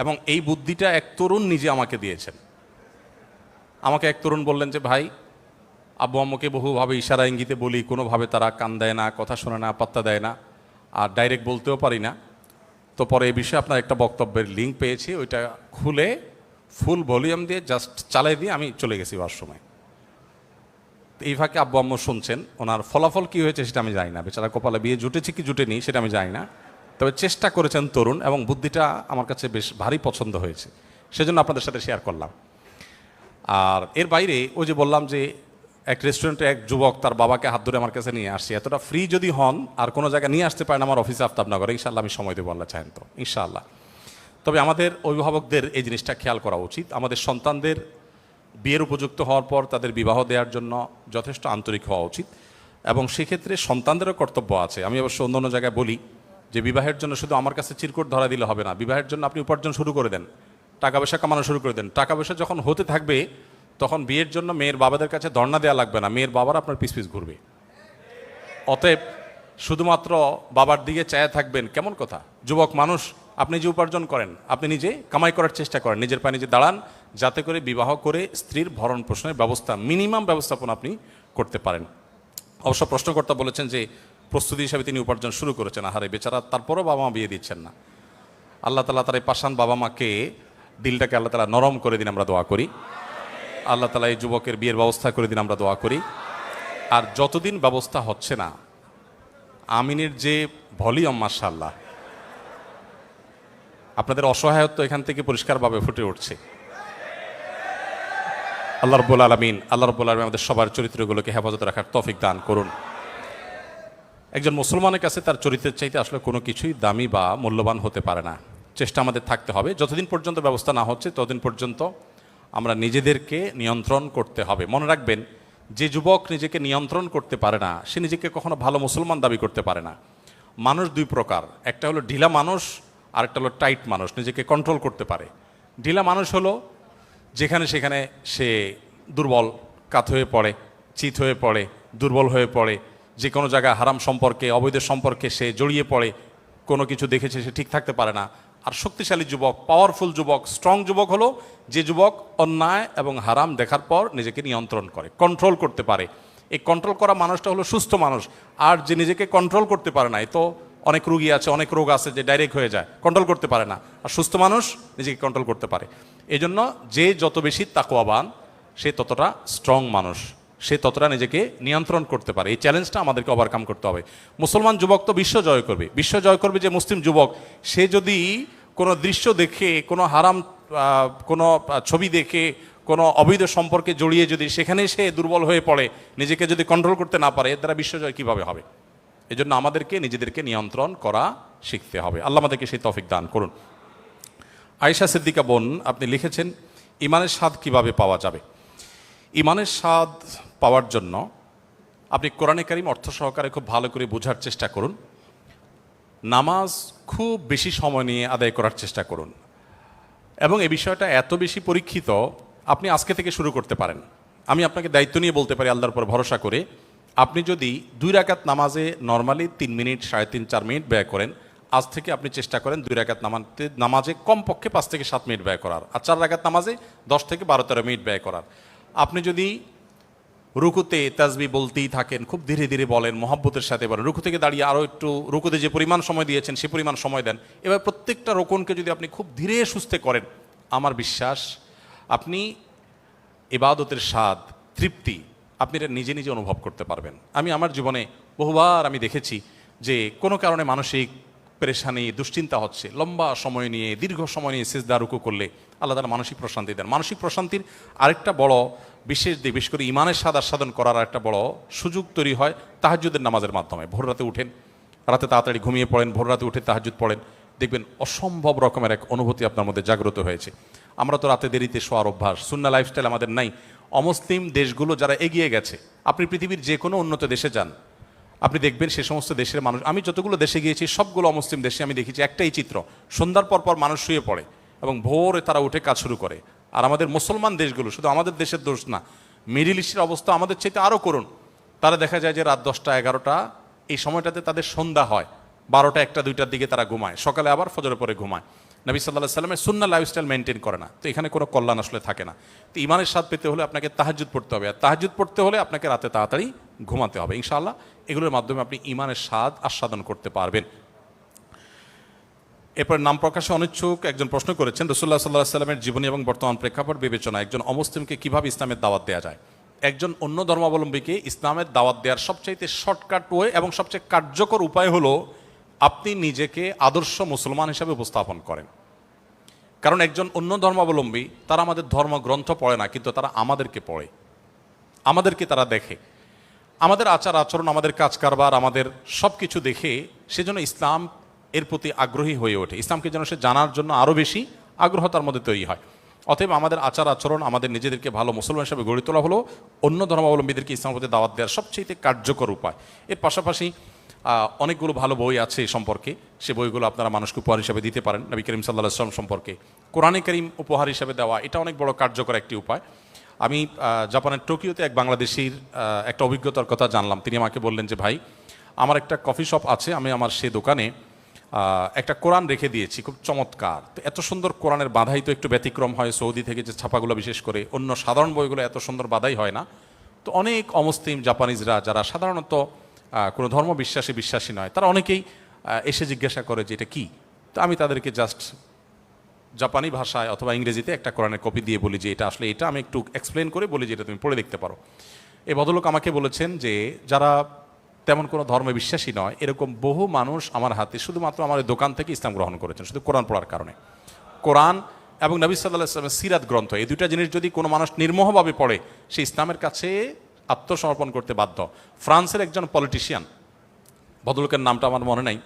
এবং এই বুদ্ধিটা এক তরুণ নিজে আমাকে দিয়েছেন। আমাকে এক তরুণ বললেন যে, ভাই, আব্বু আম্মুকে বহুভাবে ইশারা ইঙ্গিতে বলি, কোনোভাবে তারা কান দেয় না, কথা শোনে না, পাত্তা দেয় না, আর ডাইরেক্ট বলতেও পারি না। তো পরে এই বিষয়ে আপনার একটা বক্তব্যের লিঙ্ক পেয়েছি, ওইটা খুলে ফুল ভলিউম দিয়ে জাস্ট চালাই দিয়ে আমি চলে গেছি ওয়ার ওয়াশরুমে এই ফাঁকে আব্বু আম্মু শুনছেন, ওনার ফলাফল কি হয়েছে সেটা আমি জানি না। বেচারা কপালে বিয়ে জুটেছে কি জুটেনি সেটা আমি জানি না। তবে চেষ্টা করেছেন তরুণ এবং বুদ্ধিটা আমার কাছে বেশ ভারী পছন্দ হয়েছে। সেজন্য আপনাদের সাথে শেয়ার করলাম। আর এর বাইরে ওই যে বললাম যে এক রেস্টুরেন্টে এক যুবক তার বাবাকে হাত ধরে আমার কাছে নিয়ে আসছে। এতটা ফ্রি যদি হন আর কোনো জায়গায় নিয়ে আসতে পারেন আমার অফিসে আফতাবনগরে ইনশাল্লাহ আমি সময় দেবো, আল্লাহ চাহেন তো, ইনশাআল্লাহ। তবে আমাদের অভিভাবকদের এই জিনিসটা খেয়াল করা উচিত। আমাদের সন্তানদের বিয়ের উপযুক্ত হওয়ার পর তাদের বিবাহ দেওয়ার জন্য যথেষ্ট আন্তরিক হওয়া উচিত। এবং সেক্ষেত্রে সন্তানদেরও কর্তব্য আছে। আমি অবশ্য অন্য অন্য জায়গায় বলি যে বিবাহের জন্য শুধু আমার কাছে চিরকুট ধরা দিলে হবে না। বিবাহের জন্য আপনি উপার্জন শুরু করে দেন। টাকা পয়সা কামানো শুরু করে দেন। টাকা পয়সা যখন হতে থাকবে, তখন বিয়ের জন্য মেয়ের বাবাদের কাছে ধর্ণা দেওয়া লাগবে না। মেয়ের বাবার আপনার পিস পিস ঘুরবে। অতএব শুধুমাত্র বাবার দিকে চায়া থাকবেন, কেমন কথা? যুবক মানুষ, আপনি যে উপার্জন করেন, আপনি নিজে কামাই করার চেষ্টা করেন, নিজের পায়ে নিজে দাঁড়ান, যাতে করে বিবাহ করে স্ত্রীর ভরণ পোষণের ব্যবস্থা মিনিমাম ব্যবস্থাপনা আপনি করতে পারেন। অবশ্য প্রশ্নকর্তা বলেছেন যে প্রস্তুতি হিসাবে তিনি উপার্জন শুরু করেছেন আহারে বেচারা, তারপরও বাবা মা বিয়ে দিচ্ছেন না। আল্লাহ তালা তার এই পাশান বাবা মাকে দিলটাকে আল্লাহ তালা নরম করে দিন, আমরা দোয়া করি। আল্লাহ তালা এই যুবকের বিয়ের ব্যবস্থা করে দিন, আমরা দোয়া করি। আর যতদিন ব্যবস্থা হচ্ছে না, আমিনের যে ভলিউম মার্শাল্লাহ আপনাদের অসহায়ত্ব এখান থেকে পরিষ্কারভাবে ফুটে উঠছে। আল্লাহ রব্বুল আলমিন, আল্লাহ রব্বুল আলমিন আমাদের সবার চরিত্রগুলোকে হেফাজত রাখার তফিক দান করুন। একজন মুসলমানের কাছে তার চরিত্রের চাইতে আসলে কোনো কিছুই দামি বা মূল্যবান হতে পারে না। চেষ্টা আমাদের থাকতে হবে। যতদিন পর্যন্ত ব্যবস্থা না হচ্ছে, ততদিন পর্যন্ত আমরা নিজেদেরকে নিয়ন্ত্রণ করতে হবে। মনে রাখবেন, যে যুবক নিজেকে নিয়ন্ত্রণ করতে পারে না, সে নিজেকে কখনো ভালো মুসলমান দাবি করতে পারে না। মানুষ দুই প্রকার। একটা হলো ঢিলা মানুষ আর একটা হলো টাইট মানুষ, নিজেকে কন্ট্রোল করতে পারে। ঢিলা মানুষ হলো যেখানে সেখানে সে দুর্বল, কাত হয়ে পড়ে, চিত হয়ে পড়ে, দুর্বল হয়ে পড়ে যে কোনো জায়গায় হারাম সম্পর্কে, অবৈধ সম্পর্কে সে জড়িয়ে পড়ে, কোনো কিছু দেখেছে সে ঠিক থাকতে পারে না। আর শক্তিশালী যুবক পাওয়ারফুল যুবক স্ট্রং যুবক হলো যে যুবক অন্যায় এবং হারাম দেখার পর নিজেকে নিয়ন্ত্রণ করে কন্ট্রোল করতে পারে। এই কন্ট্রোল করা মানুষটা হলো সুস্থ মানুষ। আর যে নিজেকে কন্ট্রোল করতে পারে না তো অনেক রুগী আছে, অনেক রোগ আছে যে ডাইরেক্ট হয়ে যায় কন্ট্রোল করতে পারে না। আর সুস্থ মানুষ নিজেকে কন্ট্রোল করতে পারে। এই জন্য যে যত বেশি তাকোয়াবান সে ততটা স্ট্রং মানুষ। সে ততটা নিজেকে নিয়ন্ত্রণ করতে পারে। এই চ্যালেঞ্জটা আমাদেরকে ওভারকাম করতে হবে। মুসলমান যুবক তো বিশ্ব জয় করবে। বিশ্ব জয় করবে যে মুসলিম যুবক, সে যদি কোনো দৃশ্য দেখে, কোনো হারাম কোনো ছবি দেখে, কোনো অবৈধ সম্পর্কে জড়িয়ে যদি সেখানে সে দুর্বল হয়ে পড়ে, নিজেকে যদি কন্ট্রোল করতে না পারে, এর দ্বারা বিশ্বজয় কীভাবে হবে? এজন্য আমাদেরকে, নিজেদেরকে নিয়ন্ত্রণ করা শিখতে হবে। আল্লাহ আমাদেরকে সেই তফিক দান করুন। আয়েশা সিদ্দিকা বোন, আপনি লিখেছেন, ইমানের স্বাদ কীভাবে পাওয়া যাবে? ইমানের স্বাদ পাওয়ার জন্য আপনি কোরআনে কারিম অর্থ সহকারে খুব ভালো করে বোঝার চেষ্টা করুন। নামাজ খুব বেশি সময় নিয়ে আদায় করার চেষ্টা করুন। এবং এই বিষয়টা এত বেশি পরীক্ষিত, আপনি আজকে থেকে শুরু করতে পারেন। আমি আপনাকে দায়িত্ব নিয়ে বলতে পারি আল্লাহর উপর ভরসা করে, আপনি যদি দুই রাকাত নামাজে নর্মালি তিন মিনিট, সাড়ে তিন, চার মিনিট ব্যয় করেন, আজ থেকে আপনি চেষ্টা করেন দুই রাকাত নামাজে নামাজে কমপক্ষে পাঁচ থেকে সাত মিনিট ব্যয় করার। আর চার রাকাত নামাজে দশ থেকে বারো, তেরো মিনিট ব্যয় করার। আপনি যদি রুকুতে তাজবি বলতেই থাকেন, খুব ধীরে ধীরে বলেন মহাব্বতের সাথে বলেন। রুকু থেকে দাঁড়িয়ে আরও একটু, রুকুতে যে পরিমাণ সময় দিয়েছেন সে পরিমাণ সময় দেন। এবার প্রত্যেকটা রোকনকে যদি আপনি খুব ধীরে সুস্থে করেন, আমার বিশ্বাস আপনি এবাদতের স্বাদ, তৃপ্তি আপনি এটা নিজে নিজে অনুভব করতে পারবেন। আমি আমার জীবনে বহুবার আমি দেখেছি যে কোনো কারণে মানসিক পেরেশানি, দুশ্চিন্তা হচ্ছে। লম্বা সময় নিয়ে, দীর্ঘ সময় নিয়ে সেজদা, রুকু করলে আল্লাহ তালা মানসিক প্রশান্তি দেন। মানসিক প্রশান্তির আরেকটা বড় বিশেষ দিক, বিশেষ করে ইমানের স্বাদ আস্বাদন করার একটা বড় সুযোগ তৈরি হয় তাহাজুদের নামাজের মাধ্যমে। ভোর রাতে উঠেন, রাতে তাড়াতাড়ি ঘুমিয়ে পড়েন, ভোর রাতে উঠে তাহাজুদ পড়েন, দেখবেন অসম্ভব রকমের এক অনুভূতি আপনার মধ্যে জাগ্রত হয়েছে। আমরা তো রাতে দেরিতে শোয়ার অভ্যাস সুন্না লাইফস্টাইল আমাদের নাই। অমুসলিম দেশগুলো যারা এগিয়ে গেছে, আপনি পৃথিবীর যে কোনো উন্নত দেশে যান। আপনি দেখবেন সে সমস্ত দেশের মানুষ, আমি যতগুলো দেশে গিয়েছি, সবগুলো অমুসলিম দেশে আমি দেখেছি একটাই চিত্র, সন্ধ্যার পর পর মানুষ শুয়ে পড়ে। এবং ভোরে তারা উঠে কাজ শুরু করে। আর আমাদের মুসলমান দেশগুলো, শুধু আমাদের দেশের দোষ না, মিডিল ইস্টের অবস্থা আমাদের চাইতে আরও করুন তারা দেখা যায় যে রাত দশটা, এগারোটা, এই সময়টাতে তাদের সন্ধ্যা হয়। বারোটা একটা, দুইটার দিকে তারা ঘুমায়। সকালে আবার ফজরের পরে ঘুমায়। নবী সাল্লাহ সাল্লামের সুন্না লাইফস্টাইল মেনটেন করে না। তো এখানে কোনো কল্যাণ আসলে থাকে না। তো ইমানের স্বাদ পেতে হলে আপনাকে তাহাজুদ পড়তে হবে। আর তাহাজুদ পড়তে হলে আপনাকে রাতে তাড়াতাড়ি ঘুমাতে হবে। ইনশাআল্লাহ এগুলোর মাধ্যমে আপনি ইমানের স্বাদ আস্বাদন করতে পারবেন। এরপর নাম প্রকাশে অনিচ্ছুক একজন প্রশ্ন করেছেন রসুল্লাহ সাল্লাহ সাল্লামের জীবনী এবং বর্তমান প্রেক্ষাপট বিবেচনা একজন অমুসলিমকে কীভাবে ইসলামের দাওয়াত দেওয়া যায়? একজন অন্য ধর্মাবলম্বীকে ইসলামের দাওয়াত দেওয়ার সবচাইতে শর্টকাট ওয়ে এবং সবচেয়ে কার্যকর উপায় হলো আপনি নিজেকে আদর্শ মুসলমান হিসাবে উপস্থাপন করেন। কারণ একজন অন্য ধর্মাবলম্বী, তারা আমাদের ধর্মগ্রন্থ পড়ে না, কিন্তু তারা আমাদেরকে পড়ে। আমাদেরকে তারা দেখে। আমাদের আচার আচরণ আমাদের কাজ কারবার আমাদের সব কিছু দেখে সেজন্য ইসলাম এর প্রতি আগ্রহী হয়ে ওঠে। ইসলামকে যেন সে জানার জন্য আরও বেশি আগ্রহ তার মধ্যে তৈরি হয়। অতএব আমাদের আচার আচরণ, আমাদের নিজেদেরকে ভালো মুসলমান হিসাবে গড়ে তোলা হলো, অন্য ধর্মাবলম্বীদেরকে ইসলাম প্রতি দাওয়াত দেওয়ার সবচেয়ে কার্যকর উপায়। এর পাশাপাশি অনেকগুলো ভালো বই আছে এই সম্পর্কে। সে বইগুলো আপনারা মানুষকে উপহার হিসাবে দিতে পারেন, নবী করিম সাল্লাহ আসলাম সম্পর্কে। কোরআনে করিম উপহার হিসাবে দেওয়া, এটা অনেক বড় কার্যকর একটি উপায়। আমি জাপানের টোকিওতে এক বাংলাদেশির একটা অভিজ্ঞতার কথা জানলাম। তিনি আমাকে বললেন যে, ভাই, আমার একটা কফি শপ আছে, আমি আমার সে দোকানে একটা কোরআন রেখে দিয়েছি, খুব চমৎকার। তো এত সুন্দর কোরআনের বাধাই তো একটু ব্যতিক্রম হয় সৌদি থেকে যে ছাপাগুলো বিশেষ করে, অন্য সাধারণ বইগুলো এত সুন্দর বাধাই হয় না। তো অনেক অমুসলিম জাপানিজরা যারা সাধারণত কোনো ধর্ম বিশ্বাসী বিশ্বাসী নয়, তারা অনেকেই এসে জিজ্ঞাসা করে যে এটা কী? তো আমি তাদেরকে জাস্ট জাপানি ভাষায় অথবা ইংরেজিতে একটা কোরআনের কপি দিয়ে বলি যে এটা আসলে এটা। আমি একটু এক্সপ্লেন করে বলি যে এটা তুমি পড়ে দেখতে পারো। এই ভদ্রলোক আমাকে বলেছেন যে যারা তেমন কোনো ধর্মে বিশ্বাসী নয়। এরকম বহু মানুষ আমার হাতে শুধুমাত্র আমার দোকান থেকে ইসলাম গ্রহণ করেছেন, শুধু কোরআন পড়ার কারণে। কোরআন এবং নবী সাল্লাহ ইসলামের সিরাত গ্রন্থ, এই দুইটা জিনিস যদি কোনো মানুষ নির্মোহভাবে পড়ে, সে ইসলামের কাছে আত্মসমর্পণ করতে বাধ্য। ফ্রান্সের একজন পলিটিশিয়ান ভদ্রলোকের নামটা আমার মনে নাই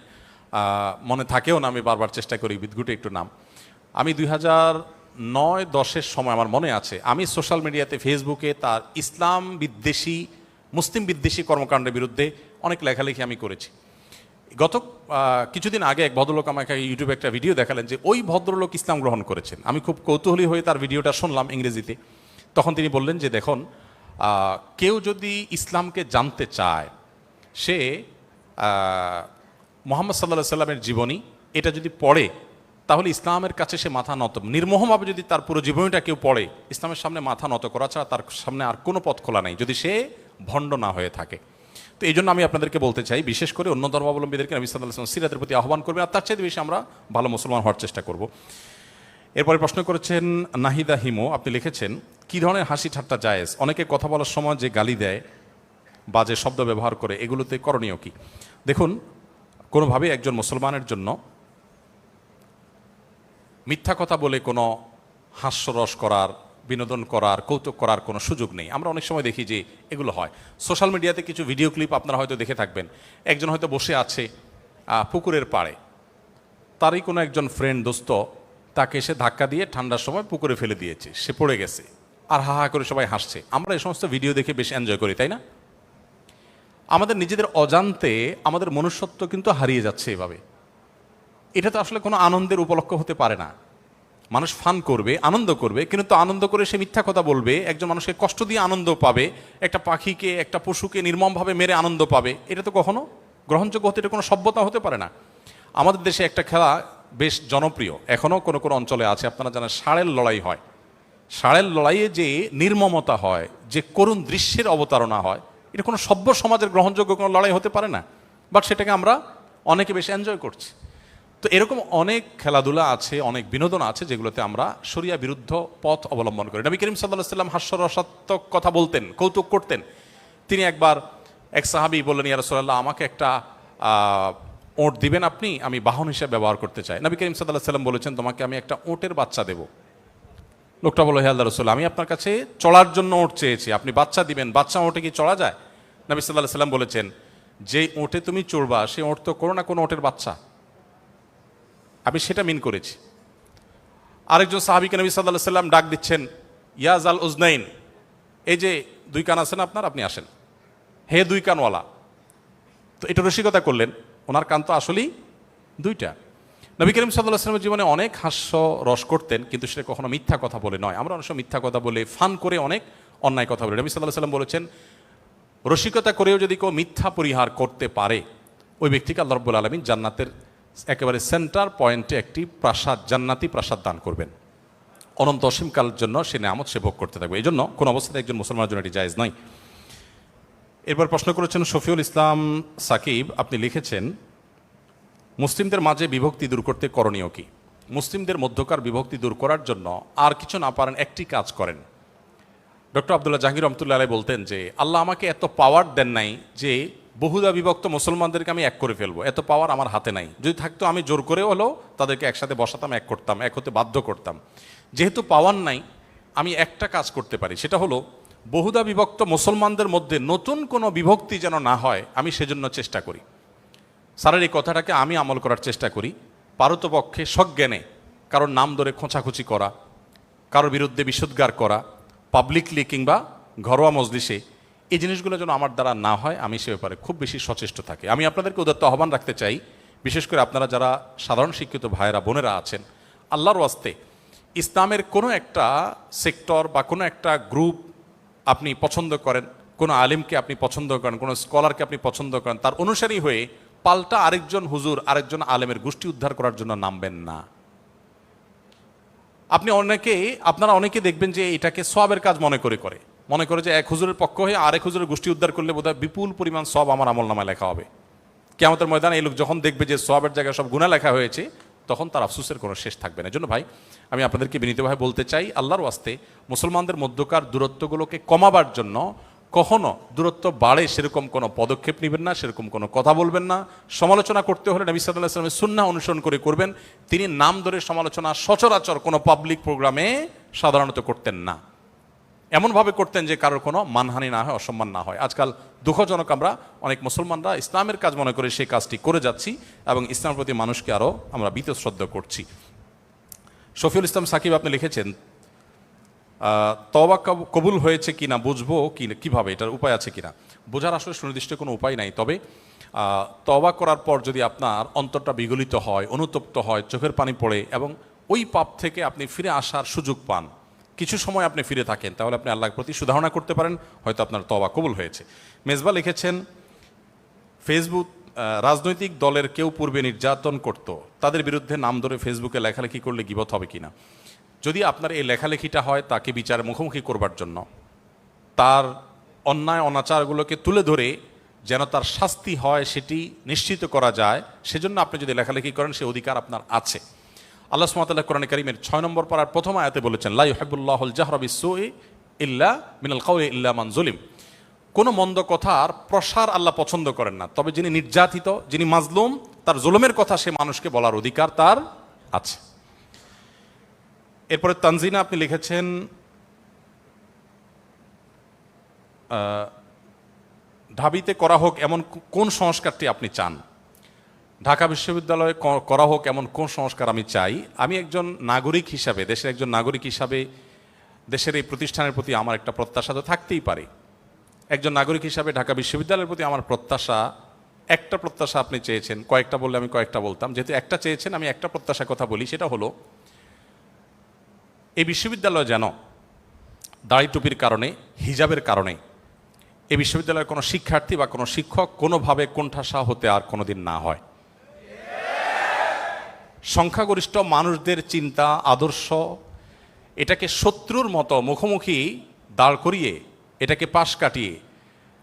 মনে থাকেও না, আমি বারবার চেষ্টা করি বিদঘুটে একটু নাম। আমি দুই হাজার নয় দশের সময় আমার মনে আছে, আমি সোশ্যাল মিডিয়াতে ফেসবুকে তার ইসলাম বিদ্বেষী মুসলিম বিদ্বেষী কর্মকাণ্ডের বিরুদ্ধে অনেক লেখালেখি আমি করেছি। গত কিছুদিন আগে এক ভদ্রলোক আমাকে ইউটিউবে একটা ভিডিও দেখালেন যে ওই ভদ্রলোক ইসলাম গ্রহণ করেছেন। আমি খুব কৌতূহলী হয়ে তার ভিডিওটা শুনলাম ইংরেজিতে। তখন তিনি বললেন যে, দেখুন কেউ যদি ইসলামকে জানতে চায়, সে মোহাম্মদ সাল্লাহ সাল্লামের জীবনী, এটা যদি পড়ে, তাহলে ইসলামের কাছে সে মাথা নত নির্মোহভাবে যদি তার পুরো জীবনীটা কেউ পড়ে, ইসলামের সামনে মাথা নত করা ছাড়া তার সামনে আর কোনো পথ খোলা নেই। যদি সে ভণ্ড না হয়ে থাকে। তো এই জন্য আমি আপনাদেরকে বলতে চাই, বিশেষ করে অন্য ধর্মাবলম্বীদেরকে নবী সাল্লাহ সিরাতের প্রতি আহ্বান করবেন, আর তার চাইতে বেশি আমরা ভালো মুসলমান হওয়ার চেষ্টা করব। এরপরে প্রশ্ন করেছেন, নাহিদা হিমো, আপনি লিখেছেন, কী ধরনের হাসি ঠাট্টা জায়েজ? অনেকে কথা বলার সময় যে গালি দেয় বা যে শব্দ ব্যবহার করে, এগুলোতে করণীয় কি? দেখুন কোনোভাবে একজন মুসলমানের জন্য মিথ্যা কথা বলে কোনো হাস্যরস করার বিনোদন করার, কৌতুক করার কোনো সুযোগ নেই। আমরা অনেক সময় দেখি যে এগুলো হয়। সোশ্যাল মিডিয়াতে কিছু ভিডিও ক্লিপ আপনারা হয়তো দেখে থাকবেন। একজন হয়তো বসে আছে পুকুরের পাড়ে। তারই কোনো একজন ফ্রেন্ড দোস্ত, তাকে এসে ধাক্কা দিয়ে ঠান্ডার সময় পুকুরে ফেলে দিয়েছে। সে পড়ে গেছে। আর হা হা করে সবাই হাসছে। আমরা এই সমস্ত ভিডিও দেখে বেশ এনজয় করি, তাই না? আমাদের নিজেদের অজান্তে আমাদের মনুষ্যত্ব কিন্তু হারিয়ে যাচ্ছে এভাবে। এটা তো আসলে কোনো আনন্দের উপলক্ষ হতে পারে না। মানুষ ফান করবে, আনন্দ করবে, কিন্তু আনন্দ করে সে মিথ্যা কথা বলবে, একজন মানুষকে কষ্ট দিয়ে আনন্দ পাবে, একটা পাখিকে, একটা পশুকে নির্মমভাবে মেরে আনন্দ পাবে, এটা তো কখনো? গ্রহণযোগ্য হতে এটা কোনো সভ্যতা হতে পারে না। আমাদের দেশে একটা খেলা বেশ জনপ্রিয় এখনও কোনো কোনো অঞ্চলে আছে, আপনারা জানেন ষাঁড়ের লড়াই হয়। ষাঁড়ের লড়াইয়ে যে নির্মমতা হয়, যে করুণ দৃশ্যের অবতারণা হয়, এটা কোনো সভ্য সমাজের গ্রহণযোগ্য কোনো লড়াই হতে পারে না, বাট সেটাকে আমরা অনেকে বেশি এনজয় করছি। তো এরকম অনেক খেলাধুলা আছে, অনেক বিনোদন আছে যেগুলোতে আমরা শরিয়া বিরুদ্ধ পথ অবলম্বন করি। নবী করিম সাল্লাহ সাল্লাম হাস্যরসাত্মক কথা বলতেন, কৌতুক করতেন। তিনি একবার এক সাহাবি বললেন, ইয়া রাসূলুল্লাহ, আমাকে একটা ওঁট দিবেন আপনি? আমি বাহন হিসেবে ব্যবহার করতে চাই। নবী করিম সাল্লাহ সাল্লাম বলেছেন, তোমাকে আমি একটা ওটের বাচ্চা দেবো। লোকটা বলো হে আল্লাহ রসুল, আমি আপনার কাছে চড়ার জন্য ওট চেয়েছি। আপনি বাচ্চা দিবেন, বাচ্চা ওটে কি চড়া যায়? নবী সাল্লাহ সাল্লাম বলেছেন যে ওটে তুমি চড়বা সেই ওট তো কোনো না কোনো ওটের বাচ্চা। আমি সেটা মিন করেছি। আরেকজন সাহাবিকে নবী সাল্লাহ সাল্লাম ডাক দিচ্ছেন ইয়াজ আল উজনাইন, এই যে দুই কান আছেন আপনার, আপনি আসেন। হে দুই কানওয়ালা। তো এটা রসিকতা করলেন, ওনার কান তো আসলেই দুইটা। নবী করিম সাল্লাহ আসলামের জীবনে অনেক হাস্য রস করতেন, কিন্তু সেটা কখনো মিথ্যা কথা বলে নয়। আমরা অনেক সময় মিথ্যা কথা বলে, ফান করে অনেক অন্যায় কথা বলি। নবী সাল্লাহ সাল্লাম বলেছেন, রসিকতা করেও যদি কেউ মিথ্যা পরিহার করতে পারে, ওই ব্যক্তিকে আল্লাহ রব্বুল আলমিন জান্নাতের একেবারে সেন্টার পয়েন্টে একটি প্রাসাদ, জান্নাতি প্রাসাদ দান করবেন। অনন্ত অসীমকালের জন্য সে নামত সে ভোগ করতে থাকবে। এই জন্য কোনো অবস্থাতে একজন মুসলমানের জন্য এটি জায়েজ নয়। এরপর প্রশ্ন করেছেন, শফিউল ইসলাম সাকিব, আপনি লিখেছেন, মুসলিমদের মাঝে বিভক্তি দূর করতে করণীয় কি? মুসলিমদের মধ্যকার বিভক্তি দূর করার জন্য আর কিছু না পারেন, একটি কাজ করেন। ডক্টর আবদুল্লাহ জাহাঙ্গীর রহমতুল্লাহ বলতেন যে, আল্লাহ আমাকে এত পাওয়ার দেন নাই যে বহুদা বিভক্ত মুসলমানদেরকে আমি এক করে ফেলব। এত পাওয়ার আমার হাতে নাই। যদি থাকতো আমি জোর করে হলেও তাদেরকে একসাথে বসাতাম, এক করতাম, এক হতে বাধ্য করতাম। যেহেতু পাওয়ার নাই, আমি একটা কাজ করতে পারি। সেটা হলো, বহুদা বিভক্ত মুসলমানদের মধ্যে নতুন কোনো বিভক্তি যেন না হয়, আমি সেজন্য চেষ্টা করি। স্যারের এই কথাটাকে আমি আমল করার চেষ্টা করি। পারতপক্ষে সজ্ঞানে কারোর নাম ধরে খোঁচাখুচি করা, কারোর বিরুদ্ধে বিশুদ্গার করা পাবলিকলি কিংবা ঘরোয়া মজলিসে এই জিনিসগুলো যেন আমার দ্বারা না হয়, আমি সে ব্যাপারে খুব বেশি সচেষ্ট থাকি। আমি আপনাদেরকে উদাত্ত আহ্বান রাখতে চাই, বিশেষ করে আপনারা যারা সাধারণ শিক্ষিত ভাইয়েরা, বোনেরা আছেন, আল্লাহর ওয়াস্তে ইসলামের কোনো একটা সেক্টর বা কোনো একটা গ্রুপ আপনি পছন্দ করেন, কোনো আলিমকে আপনি পছন্দ করেন, কোনো স্কলারকে আপনি পছন্দ করেন, তার অনুসারী হয়ে পাল্টা আরেকজন হুজুর, আরেকজন আলেমের গোষ্ঠী উদ্ধার করার জন্য নামবেন না। আপনি অনেকে, আপনারা অনেকে দেখবেন যে এটাকে সবের কাজ মনে করে করে। মনে করে যে এক হুজুরের পক্ষ হয়ে আরেক হুজুরের গোষ্ঠী উদ্ধার করলে বোধহয় বিপুল পরিমাণ সব আমার আমল নামায় লেখা হবে। কেমতের ময়দানে এই লোক যখন দেখবে যে সবের জায়গায় সব গুণা লেখা হয়েছে, তখন তার আফসোসের কোনো শেষ থাকবে না। এজন্য ভাই, আমি আপনাদেরকে বিনীতভাবে বলতে চাই, আল্লাহর ওয়াস্তে মুসলমানদের মধ্যকার দূরত্বগুলোকে কমাবার জন্য কখনো দূরত্ব বাড়ে সেরকম কোনো পদক্ষেপ নেবেন না, সেরকম কোনো কথা বলবেন না। সমালোচনা করতে হলে নবী সাল্লাহ সাল্লামের সুন্না অনুসরণ করে করবেন। তিনি নাম ধরে সমালোচনা সচরাচর কোনো পাবলিক প্রোগ্রামে সাধারণত করতেন না। এমনভাবে করতেন যে কারোর কোনো মানহানি না হয়, অসম্মান না হয়। আজকাল দুঃখজনক আমরা অনেক মুসলমানরা ইসলামের কাজ মনে করে সেই কাজটি করে যাচ্ছি এবং ইসলামের প্রতি মানুষকে আরও আমরা বীতশ্রদ্ধ করছি। শফিউল ইসলাম সাকিব আপনি লিখেছেন কব- কবুল হয়েছে কিনা, বুঝব কি, কীভাবে, এটার উপায় আছে কিনা? বোঝার আসলে সুনির্দিষ্ট কোনো উপায় নাই, তবে তওবা করার পর যদি আপনার অন্তরটা বিগলিত হয়, অনুতপ্ত হয়, চোখের পানি পড়ে এবং ওই পাপ থেকে আপনি ফিরে আসার সুযোগ পান কিছু সময় আপনি ফিরে থাকেন, তাহলে আপনি আল্লাহর প্রতি সুধারণা করতে পারেন, হয়তো আপনার তওবা কবুল হয়েছে। মেজবা লিখেছেন, ফেসবুক রাজনৈতিক দলের কেউ পূর্বে নির্যাতন করত, তাদের বিরুদ্ধে নাম ধরে ফেসবুকে লেখালেখি করলে গিবত হবে কিনা? যদি আপনার এই লেখালেখিটা হয়, তাকে বিচার মুখোমুখি করবার জন্য। তার অন্যায়, অনাচারগুলোকে তুলে ধরে যেন তার শাস্তি হয়, সেটি নিশ্চিত করা যায়, সেজন্য আপনি যদি লেখালেখি করেন, সে অধিকার আপনার আছে। আল্লাহ সুমাতাল্লাহ কোরআন করিমের ছয় নম্বর পাড়ার প্রথম আয়াতে বলেছেন লাই হেবুল্লাহুল জাহরবি সুই ইল্লা মিনাল কাউ ইল্লা মান জলিম। কোনো মন্দ কথার প্রসার আল্লাহ পছন্দ করেন না। তবে যিনি নির্যাতিত, যিনি মাজলুম, তার জুলুমের কথা সে মানুষকে বলার অধিকার তার আছে। এরপরে তানজিনা আপনি লিখেছেন ঢাবিতে করা হোক এমন কোন সংস্কারটি আপনি চান? ঢাকা বিশ্ববিদ্যালয়ে করা হোক এমন কোন সংস্কার আমি চাই, আমি একজন নাগরিক হিসাবে, দেশের একজন নাগরিক হিসাবে, দেশের এই প্রতিষ্ঠানের প্রতি আমার একটা প্রত্যাশা তো থাকতেই পারে। একজন নাগরিক হিসাবে ঢাকা বিশ্ববিদ্যালয়ের প্রতি আমার প্রত্যাশা, একটা প্রত্যাশা আপনি চেয়েছেন, কয়েকটা বললে আমি কয়েকটা বলতাম, যেহেতু একটা চেয়েছেন, আমি একটা প্রত্যাশার কথা বলি, সেটা হলো, এই বিশ্ববিদ্যালয় যেন দাড়ি টুপির কারণে, হিজাবের কারণে, এই বিশ্ববিদ্যালয়ের কোনো শিক্ষার্থী বা কোনো শিক্ষক কোনোভাবে কোণঠাসা হতে আর কোনোদিন না হয়। সংখ্যাগরিষ্ঠ মানুষদের চিন্তা, আদর্শ, এটাকে শত্রুর মতো মুখোমুখি দাঁড় করিয়ে, এটাকে পাশ কাটিয়ে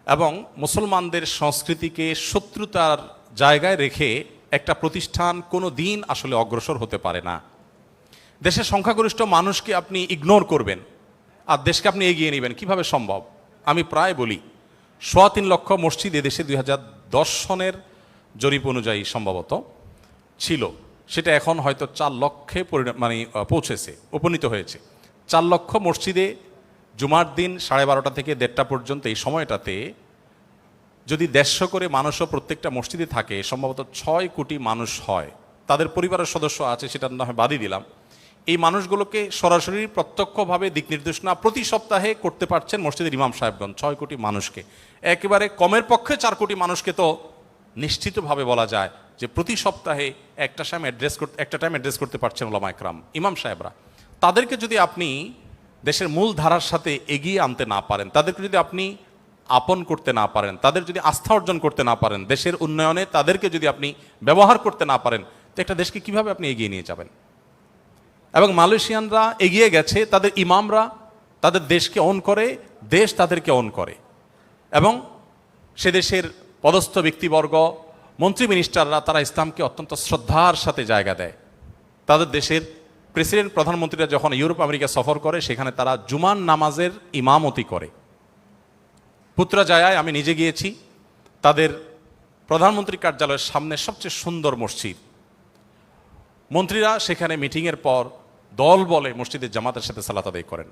এবং মুসলমানদের সংস্কৃতিকে শত্রুতার জায়গায় রেখে একটা প্রতিষ্ঠান কোনো দিন আসলে অগ্রসর হতে পারে না। দেশের সংখ্যাগরিষ্ঠ মানুষকে আপনি ইগনোর করবেন, আর দেশকে আপনি এগিয়ে নেবেন, কীভাবে সম্ভব? আমি প্রায় বলি, সোয়া তিন লক্ষ মসজিদ এদেশে দুই হাজার দশ সনের জরিপ অনুযায়ী সম্ভবত ছিল। সেটা এখন হয়তো চার লক্ষে মানে পৌঁছেছে, উপনীত হয়েছে। চার লক্ষ মসজিদে জুমার দিন সাড়ে বারোটা থেকে দেড়টা পর্যন্ত এই সময়টাতে যদি দেড়শো করে মানুষও প্রত্যেকটা মসজিদে থাকে, সম্ভবত ছয় কোটি মানুষ হয়। তাদের পরিবারের সদস্য আছে সেটা না হয় বাদই দিলাম। এই মানুষগুলোকে সরাসরি প্রত্যক্ষভাবে দিক নির্দেশনা প্রতি সপ্তাহে করতে পারছেন মসজিদের ইমাম সাহেবগঞ্জ ছয় কোটি মানুষকে। একেবারে কমের পক্ষে চার কোটি মানুষকে তো নিশ্চিতভাবে বলা যায় যে প্রতি সপ্তাহে একটা টাইম অ্যাড্রেস করতে একটা টাইম অ্যাড্রেস করতে পারছেন ওলামা একরাম, ইমাম সাহেবরা। তাদেরকে যদি আপনি দেশের মূল ধারার সাথে এগিয়ে আনতে না পারেন, তাদেরকে যদি আপনি আপন করতে না পারেন, তাদের যদি আস্থা অর্জন করতে না পারেন, দেশের উন্নয়নে তাদেরকে যদি আপনি ব্যবহার করতে না পারেন, তো একটা দেশকে কীভাবে আপনি এগিয়ে নিয়ে যাবেন? এবং মালয়েশিয়ানরা এগিয়ে গেছে, তাদের ইমামরা তাদের দেশকে অন করে, দেশ তাদেরকে অন করে। এবং সে দেশের পদস্থ ব্যক্তিবর্গ, মন্ত্রী মিনিস্টাররা তারা ইসলামকে অত্যন্ত শ্রদ্ধার সাথে জায়গা দেয়। তাদের দেশের প্রেসিডেন্ট প্রধানমন্ত্রীরা যখন ইউরোপ, আমেরিকা সফর করে, সেখানে তারা জুমান নামাজের ইমামতি করে। পুত্রা পুত্রাজায়ায় আমি নিজে গিয়েছি। তাদের প্রধানমন্ত্রী কার্যালয়ের সামনে সবচেয়ে সুন্দর মসজিদ। মন্ত্রীরা সেখানে মিটিংয়ের পর দল বলে মসজিদের জামাতের সাথে সালাত আদায় করেন।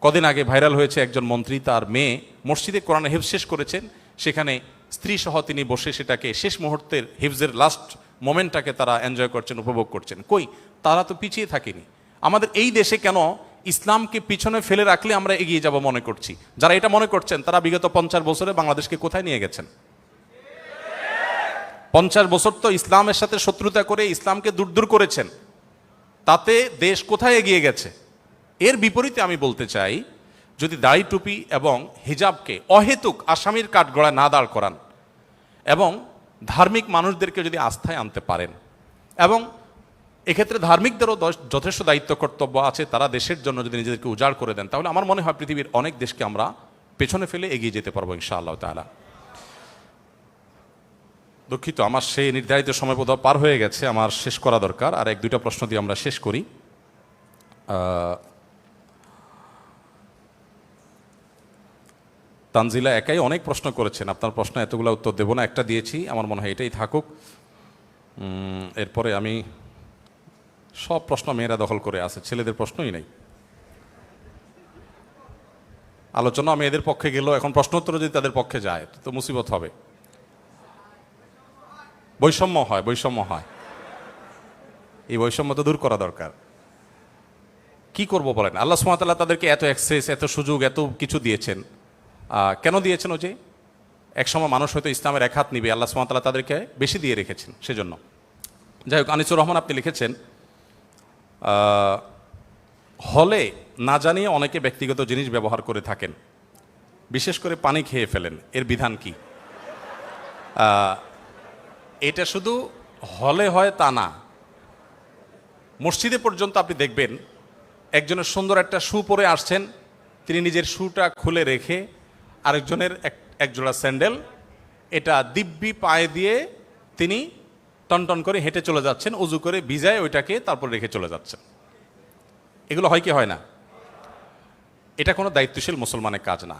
কদিন আগে ভাইরাল হয়েছে একজন মন্ত্রী, তার মেয়ে মসজিদে কোরআন হেফ শেষ করেছেন। সেখানে স্ত্রী সহ তিনি বসে সেটাকে শেষ মুহূর্তের হিফজের লাস্ট মোমেন্টটাকে তারা এনজয় করছেন, উপভোগ করছেন। কই? তারা তো পিছিয়ে থাকেনি। আমাদের এই দেশে কেন ইসলামকে পিছনে ফেলে রাখলে আমরা এগিয়ে যাব মনে করছি? যারা এটা মনে করছেন, তারা বিগত পঞ্চাশ বছরে বাংলাদেশকে কোথায় নিয়ে গেছেন? পঞ্চাশ বছর তো ইসলামের সাথে শত্রুতা করে ইসলামকে দূর দূর করেছেন। তাতে দেশ কোথায় এগিয়ে গেছে? এর বিপরীতে আমি বলতে চাই, যদি দাড়ি টুপি এবং হিজাবকে অহেতুক আসামির কাঠগড়ায় না দাঁড় করান এবং ধার্মিক মানুষদেরকে যদি আস্থায় আনতে পারেন। এবং এক্ষেত্রে ধার্মিকদেরও যথেষ্ট দায়িত্ব কর্তব্য আছে, তারা দেশের জন্য যদি নিজেদেরকে উজাড় করে দেন, তাহলে আমার মনে হয় পৃথিবীর অনেক দেশকে আমরা পেছনে ফেলে এগিয়ে যেতে পারব ইনশাআল্লাহ তাআলা। দুঃখিত, আমার সেই নির্ধারিত সময় বোধহয় পার হয়ে গেছে, আমার শেষ করা দরকার। আর এক দুইটা প্রশ্ন দিয়ে আমরা শেষ করি। তানজিলা একাই অনেক প্রশ্ন করেছেন। আপনার প্রশ্ন এতগুলো উত্তর দেবো না, একটা দিয়েছি, আমার মনে হয় এটাই থাকুক। এরপরে আমি সব প্রশ্ন মেয়েরা দখল করে আছে, ছেলেদের প্রশ্নই নেই। আলোচনা আমি এদের পক্ষে গেলেও এখন প্রশ্ন উত্তর যদি তাদের পক্ষে যায়, তো মুসিবত হবে। বৈষম্য হয় বৈষম্য হয়। এই বৈষম্য তো দূর করা দরকার। কি করব বলেন? আল্লাহ সুমাতাল্লাহ তাদেরকে এত অ্যাক্সেস এত সুযোগ, এত কিছু দিয়েছেন। কেন দিয়েছেন ও যে? একসময় মানুষ হয়তো ইসলামের এক হাত নিবে, আল্লাহ সুমাতাল্লাহ তাদেরকে বেশি দিয়ে রেখেছেন সেজন্য। যাই হোক, আনিসুর রহমান আপনি লিখেছেন হলে না জানিয়ে অনেকে ব্যক্তিগত জিনিস ব্যবহার করে থাকেন, বিশেষ করে পানি খেয়ে ফেলেন, এর বিধান কি? এটা শুধু হলে হয় তা না, মসজিদে পর্যন্ত আপনি দেখবেন, একজনের সুন্দর একটা শু পরে আসছেন, তিনি নিজের শুটা খুলে রেখে আরেকজনের এক একজোড়া স্যান্ডেল। এটা দিব্যি পায়ে দিয়ে তিনি টনটন করে হেঁটে চলে যাচ্ছেন, উজু করে ভিজায় ওইটাকে তারপর রেখে চলে যাচ্ছেন। এগুলো হয় কি, হয় না? এটা কোনো দায়িত্বশীল মুসলমানের কাজ না।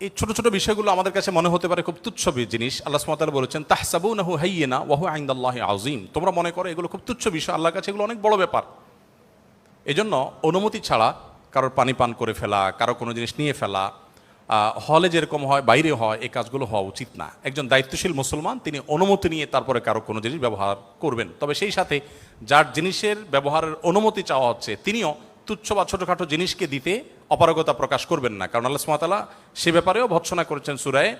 এই ছোট ছোট বিষয়গুলো আমাদের কাছে মনে হতে পারে খুব তুচ্ছ জিনিস। আল্লাহ সুমাতাল বলেছেন তাহসাবু নাহু হাইয়েনা ওয়াহু আইন্দাল্লাহ আজিম তোমরা মনে করো এগুলো খুব তুচ্ছ বিষয়, আল্লাহর কাছে এগুলো অনেক বড় ব্যাপার। এজন্য অনুমতি ছাড়া কারোর পানি পান করে ফেলা, কারও কোনো জিনিস নিয়ে ফেলা হলে যেরকম হয়, বাইরে হয়, এই কাজগুলো হওয়া উচিত না। একজন দায়িত্বশীল মুসলমান, তিনি অনুমতি নিয়ে তারপরে কারও কোনো জিনিস ব্যবহার করবেন। তবে সেই সাথে যার জিনিসের ব্যবহারের অনুমতি চাওয়া হচ্ছে, তিনিও তুচ্ছ বা ছোটোখাটো জিনিসকে দিতে অপারগতা প্রকাশ করবেন না। কারণ আল্লাহ সুমাতালা সে ব্যাপারেও ভৎসনা করেছেন সুরায়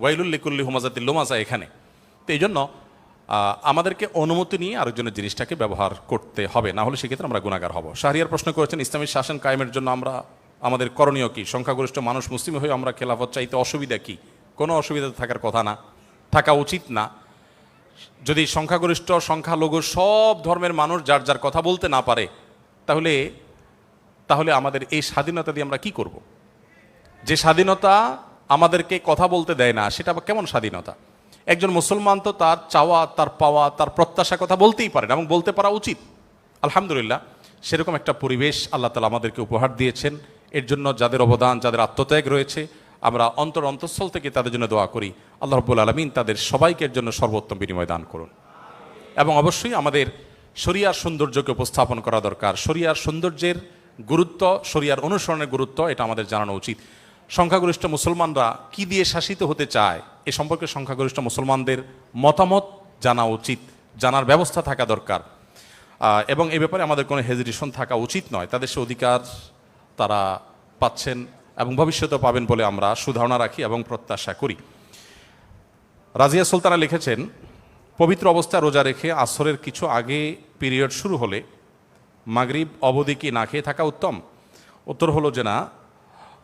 ওয়াইলুল্লিকুল্লি হুমাজাতিল লোমাজা এখানে। তো এই জন্য আমাদেরকে অনুমতি নিয়ে আরেকজনের জিনিসটাকে ব্যবহার করতে হবে। না হলে সেক্ষেত্রে আমরা গুণাগার হব। শাহরিয়ার প্রশ্ন করেছেন, ইসলামী শাসন কায়েমের জন্য আমরা আমাদের করণীয় কী? সংখ্যাগরিষ্ঠ মানুষ মুসলিম হয়ে আমরা খেলাফত চাইতে অসুবিধা কী? কোনো অসুবিধা থাকার কথা না। থাকা উচিত না। যদি সংখ্যাগরিষ্ঠ, সংখ্যালঘু সব ধর্মের মানুষ যার যার কথা বলতে না পারে, তাহলে তাহলে আমাদের এই স্বাধীনতা দিয়ে আমরা কি করব? যে স্বাধীনতা আমাদেরকে কথা বলতে দেয় না, সেটা কেমন স্বাধীনতা? একজন মুসলমান তো তার চাওয়া, তার পাওয়া, তার প্রত্যাশা কথা বলতেই পারেন এবং বলতে পারা উচিত। আলহামদুলিল্লাহ, সেরকম একটা পরিবেশ আল্লাহ তালা আমাদেরকে উপহার দিয়েছেন। এর জন্য যাদের অবদান, যাদের আত্মত্যাগ রয়েছে, আমরা অন্তর অন্তঃস্থল থেকে তাদের জন্য দোয়া করি। আল্লাহ রব্বুল আলমিন তাদের সবাইকে এর জন্য সর্বোত্তম বিনিময় দান করুন। এবং অবশ্যই আমাদের শরিয়ার সৌন্দর্যকে উপস্থাপন করা দরকার। শরিয়ার সৌন্দর্যের গুরুত্ব, শরিয়ার অনুসরণের গুরুত্ব, এটা আমাদের জানানো উচিত। সংখ্যাগরিষ্ঠ মুসলমানরা কি দিয়ে শাসিত হতে চায়, এ সম্পর্কে সংখ্যাগরিষ্ঠ মুসলমানদের মতামত জানা উচিত, জানার ব্যবস্থা থাকা দরকার। এবং এ ব্যাপারে আমাদের কোনো হেজিটেশন থাকা উচিত নয়। তাদের সে অধিকার তারা পাচ্ছেন এবং ভবিষ্যতেও পাবেন বলে আমরা সুধারণা রাখি এবং প্রত্যাশা করি। রাজিয়া সুলতানা লিখেছেন, পবিত্র অবস্থায় রোজা রেখে আসরের কিছু আগে পিরিয়ড শুরু হলে মাগরিব অবধি কি না খেয়ে থাকা উত্তম? উত্তর হলো যে না,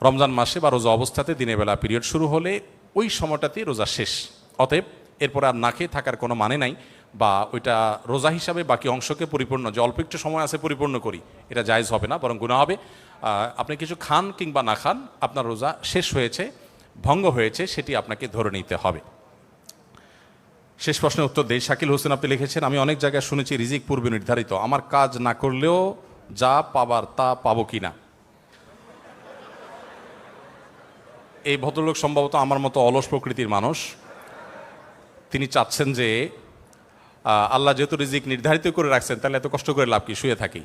রমজান মাসে বা রোজা অবস্থাতে দিনের বেলা পিরিয়ড শুরু হলে ওই সময়টাতে রোজা শেষ। অতএব এরপর আর না খেয়ে থাকার কোনো মানে নাই বা ওইটা রোজা হিসাবে বাকি অংশকে পরিপূর্ণ, যে অল্প একটু সময় আছে পরিপূর্ণ করি, এটা জায়জ হবে না, বরং গুণা হবে। আপনি কিছু খান কিংবা না খান, আপনার রোজা শেষ হয়েছে, ভঙ্গ হয়েছে, সেটি আপনাকে ধরে নিতে হবে। শেষ প্রশ্নের উত্তর দেই। শাকিল হোসেন আপনি লিখেছেন, আমি অনেক জায়গায় শুনেছি রিজিক পূর্বে নির্ধারিত। আমার কাজ না করলেও যা পাবার তা পাবো কি না? এই ভদ্রলোক সম্ভবত আমার মতো অলস প্রকৃতির মানুষ। তিনি চাচ্ছেন যে আল্লাহ যেহেতু রিজিক নির্ধারিত করে রাখছেন, তাহলে এত কষ্ট করে লাভ কি? শুয়ে থাকি।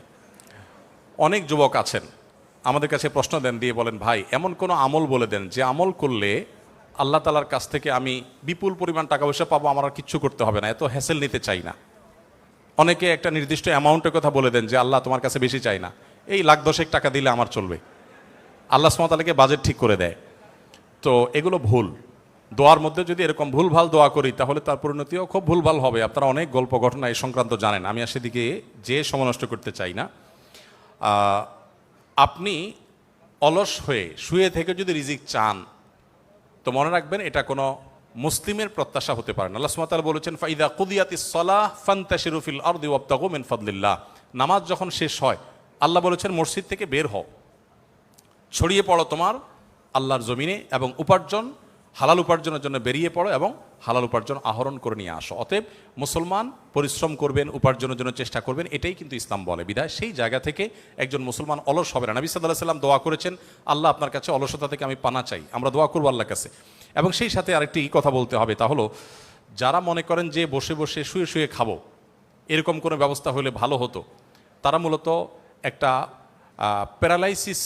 অনেক যুবক আছেন। আমাদের কাছে প্রশ্ন দেন, দিয়ে বলেন, ভাই, এমন কোনো আমল বলে দেন যে আমল করলে আল্লাহ তালার কাছ থেকে আমি বিপুল পরিমাণ টাকা পয়সা পাবো, আমার আর কিচ্ছু করতে হবে না, এত হ্যাসেল নিতে চাই না। অনেকে একটা নির্দিষ্ট অ্যামাউন্টের কথা বলে দেন যে, আল্লাহ তোমার কাছে বেশি চাই না। এই লাখ দশেক টাকা দিলে আমার চলবে। আল্লাহ সুমতালাকে বাজেট ঠিক করে দেয়। তো এগুলো ভুল। দোয়ার মধ্যে যদি এরকম ভুলভাল দোয়া করি, তাহলে তার পরিণতিও খুব ভুলভাল হবে। আপনারা অনেক গল্প ঘটনা এই সংক্রান্ত জানেন। আমি আর সেদিকে যে সময় নষ্ট করতে চাই না আপনি অলস হয়ে শুয়ে থেকে যদি রিজিক চান, তো মনে রাখবেন এটা কোনো মুসলিমের প্রত্যাশা হতে পারে না। আল্লাহ বলেছেন, ফাইদা কুদিয়াতি সলাহ ফান্তাশিরুফিল আর্দি ওয়াবতাগু মিন ফদলিল্লাহ। নামাজ যখন শেষ হয়, আল্লাহ বলেছেন, মসজিদ থেকে বের হও। ছড়িয়ে পড়ো তোমার আল্লাহর জমিনে এবং উপার্জন হালাল উপার্জনের জন্য বেরিয়ে পড়ো এবং হালাল উপার্জন আহরণ করে নিয়ে আসো। অতএব মুসলমান পরিশ্রম করবেন, উপার্জনের জন্য চেষ্টা করবেন, এটাই কিন্তু ইসলাম বলে। বিধায় সেই জায়গা থেকে একজন মুসলমান অলস হবে না। নবী সাল্লাহ সাল্লাম দোয়া করেছেন, আল্লাহ আপনার কাছে অলসতা থেকে আমি পানা চাই। আমরা দোয়া করব আল্লাহর কাছে। এবং সেই সাথে আরেকটি কথা বলতে হবে, তা হলো, যারা মনে করেন যে বসে বসে শুয়ে শুয়ে খাব, এরকম কোনো ব্যবস্থা হলে ভালো হতো, তারা মূলত একটা প্যারালাইসিস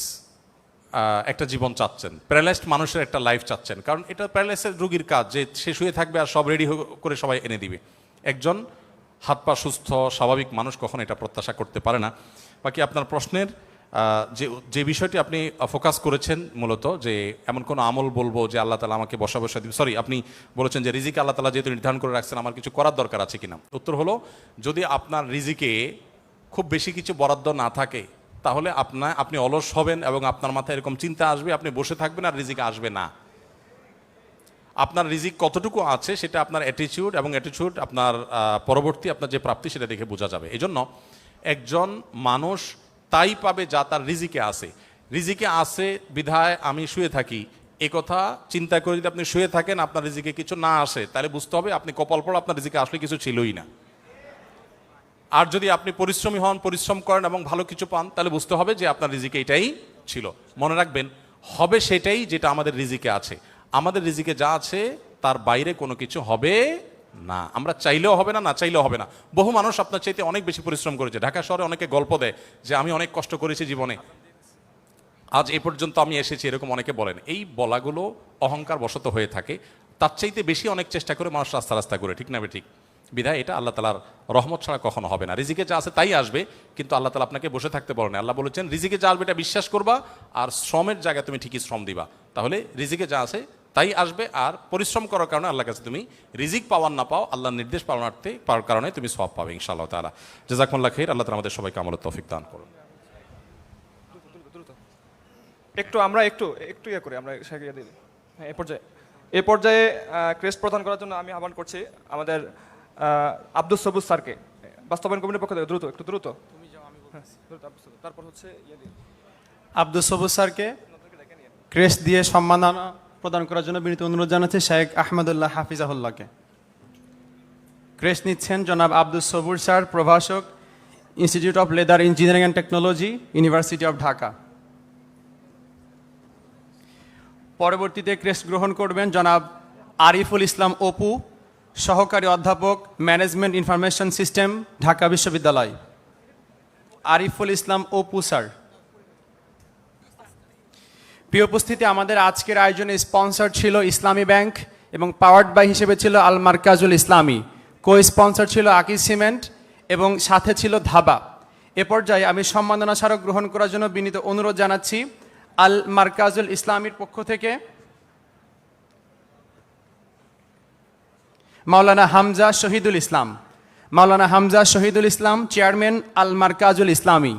একটা জীবন চাচ্ছেন। প্যারালাইজড মানুষের একটা লাইফ চাচ্ছেন। কারণ এটা প্যারালাইসিস রুগীর কাজ যে সে শুয়ে থাকবে আর সব রেডি করে সবাই এনে দিবে। একজন হাত পা সুস্থ, স্বাভাবিক মানুষ কখন এটা প্রত্যাশা করতে পারে না। বাকি আপনার প্রশ্নের যে যে বিষয়টি আপনি ফোকাস করেছেন মূলত যে, এমন কোনো আমল বলব যে আল্লাহ তালা আমাকে বসা বসা দিবে। সরি আপনি বলেছেন যে রিজিকে আল্লাহ তালা যেহেতু নির্ধারণ করে রাখছেন, আমার কিছু করার দরকার আছে কিনা? উত্তর হলো, যদি আপনার রিজিকে খুব বেশি কিছু বরাদ্দ না থাকে তাহলে আপনার আপনি অলস হবেন এবং আপনার মাথায় এরকম চিন্তা আসবে, আপনি বসে থাকবেন আর রিজিক আসবে না। আপনার রিজিক কতটুকু আছে সেটা আপনার অ্যাটিটিউড এবং অ্যাটিটিউড আপনার পরবর্তী আপনার যে প্রাপ্তি সেটা দেখে বোঝা যাবে। এই জন্য একজন মানুষ তাই পাবে যা তার রিজিকে আছে। রিজিকে আছে বিধায় আমি শুয়ে থাকি। এ কথা চিন্তা করে যদি আপনি শুয়ে থাকেন, আপনার রিজিকে কিছু না আসে, তাহলে বুঝতে হবে আপনি কপাল পর আপনার রিজিকে আসলে কিছু ছিলই না। আর যদি আপনি পরিশ্রমী হন, পরিশ্রম করেন এবং ভালো কিছু পান, তাহলে বুঝতে হবে যে আপনার রিজিকে এটাই ছিল। মনে রাখবেন, হবে সেটাই যেটা আমাদের রিজিকে আছে। আমাদের রিজিকে যা আছে, তার বাইরে কোনো কিছু হবে না। আমরা চাইলেও হবে না না চাইলেও হবে না। বহু মানুষ আপনার চাইতে অনেক বেশি পরিশ্রম করেছে। ঢাকা শহরে অনেকে গল্প দেয় যে, আমি অনেক কষ্ট করেছি জীবনে। আজ এ পর্যন্ত আমি এসেছি, এরকম অনেকে বলেন। এই বলাগুলো অহংকার বশত হয়ে থাকে। তার চাইতে বেশি অনেক চেষ্টা করে মানুষ রাস্তা রাস্তা করে, ঠিক না ঠিক? বিধায় এটা আল্লাহ তালার রহমত ছাড়া কখনো হবে না। রিজিকে যা আছে তাই আসবে, কিন্তু আল্লাহ তালা আপনাকে বসে থাকতে বলেন আল্লাহ বলেছেন, রিজিকে যা আসবে এটা বিশ্বাস করবা আর শ্রমের জায়গায় তুমি ঠিকই শ্রম দিবা। তাহলে রিজিকে যা আছে তাই আসবে আর পরিশ্রম করার কারণে আল্লাহর কাছে তুমি রিজিক পাওয়ার না পাও, আল্লাহর নির্দেশ পালনার্থে পাওয়ার কারণে তুমি সব পাবে ইনশাআল্লাহ তালা জাজাকুল্লাহ খের আল্লাহ তালা আমাদের সবাইকে আমল তৌফিক দান করুন। একটু আমরা একটু একটু ইয়ে করি, আমরা হ্যাঁ এ পর্যায়ে এ পর্যায়ে ক্রেস্ট প্রদান করার জন্য আমি আহ্বান করছি আমাদের আব্দুল সবুজ স্যারকে। বাস্তবায়ন কমিটির পক্ষ থেকে দ্রুত একটু দ্রুত। হ্যাঁ, আব্দুল সবুজ। তারপর হচ্ছে ইয়ে আব্দুল সবুজ স্যারকে ক্রেস্ট দিয়ে সম্মাননা প্রদান করার জন্য বিনীত অনুরোধ জানাচ্ছি শেখ আহমদুল্লাহ হাফিজাহুল্লাহকে। ক্রেস্ট নিচ্ছেন জনাব আব্দুল সবুর স্যার প্রভাষক institute of leather engineering and technology university of Dhaka পরবর্তীতে ক্রেস্ট গ্রহণ করবেন জনাব আরিফুল ইসলাম অপু। সহকারী অধ্যাপক ম্যানেজমেন্ট ইনফরমেশন সিস্টেম ঢাকা বিশ্ববিদ্যালয়। আরিফুল ইসলাম অপু, স্যার। প্রিয় উপস্থিতি, আমাদের আজকের আয়োজনে স্পন্সর ছিল ইসলামী ব্যাংক এবং পাওয়ার্ড বাই হিসেবে ছিল আল মার্কাজুল ইসলামী। কো স্পন্সর ছিল আকিজ সিমেন্ট এবং সাথে ছিল ধাবা। এ পর্যায়ে আমি সম্মাননা স্মারক গ্রহণ করার জন্য বিনীত অনুরোধ জানাচ্ছি আল মার্কাজুল ইসলামীর পক্ষ থেকে। মাওলানা হামজা শহীদুল ইসলাম। মাওলানা হামজা শহীদুল ইসলাম, চেয়ারম্যান আল মার্কাজুল ইসলামী।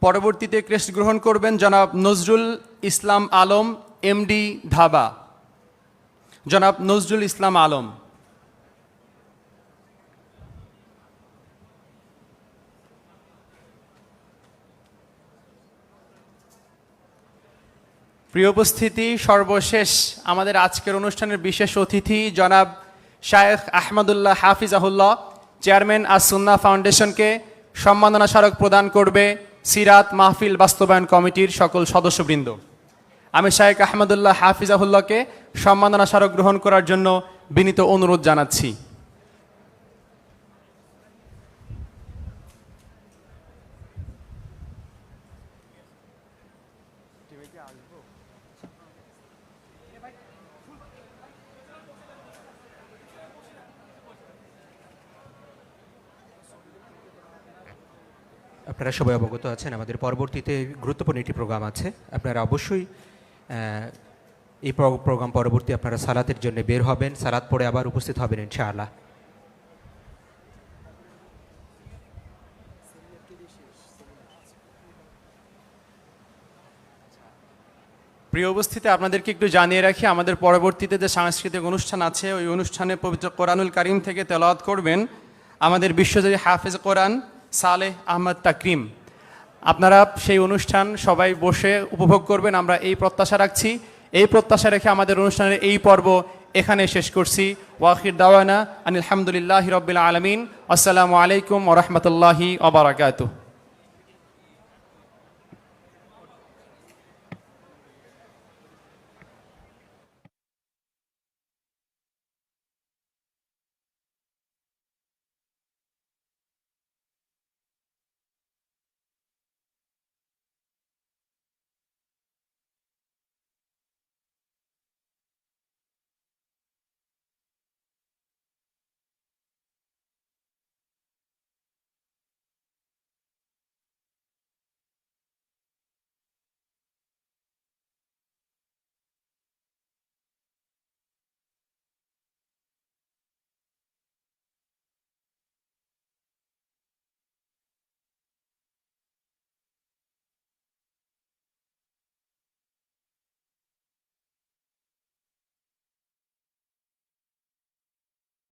পরবর্তীতে ক্রেস্ট গ্রহণ করবেন জনাব নজরুল ইসলাম আলম, এমডি ধাবা। জনাব নজরুল ইসলাম আলম। প্রিয় উপস্থিতি, সর্বশেষ আমাদের আজকের অনুষ্ঠানের বিশেষ অতিথি জনাব শায়েখ আহমদুল্লাহ হাফিজাহুল্লাহ, চেয়ারম্যান আর সুন্না ফাউন্ডেশনকে সম্মাননা স্মারক প্রদান করবে সিরাত মাহফিল বাস্তবায়ন কমিটির সকল সদস্যবৃন্দ। আমি শায়েখ আহমদুল্লাহ হাফিজাহুল্লাহকে সম্মাননা স্মারক গ্রহণ করার জন্য বিনীত অনুরোধ জানাচ্ছি। আপনারা সবাই অবগত আছেন, আমাদের পরবর্তীতে গুরুত্বপূর্ণ একটি প্রোগ্রাম আছে। আপনারা অবশ্যই এই প্রোগ্রাম পরবর্তী আপনারা সালাতের জন্য বের হবেন, সালাত পরে আবার উপস্থিত হবেন, ইনশাআল্লাহ। প্রিয় উপস্থিতি, আপনাদেরকে একটু জানিয়ে রাখি, আমাদের পরবর্তীতে যে সাংস্কৃতিক অনুষ্ঠান আছে, ওই অনুষ্ঠানে পবিত্র কোরআনুল কারিম থেকে তেলাওয়াত করবেন আমাদের বিশ্বজয়ী হাফেজ কোরআন। সালেহ আহমদ তাকরিম। আপনারা সেই অনুষ্ঠান সবাই বসে উপভোগ করবেন, আমরা এই প্রত্যাশা রাখছি। এই প্রত্যাশা রেখে আমাদের অনুষ্ঠানের এই পর্ব এখানে শেষ করছি। ওয়াকির দাওয়ানা আনিলহামদুলিল্লাহ রবিল আলমিন। আসসালামু আলাইকুম ওরহমতুল্লাহি ওবরাকাতুহ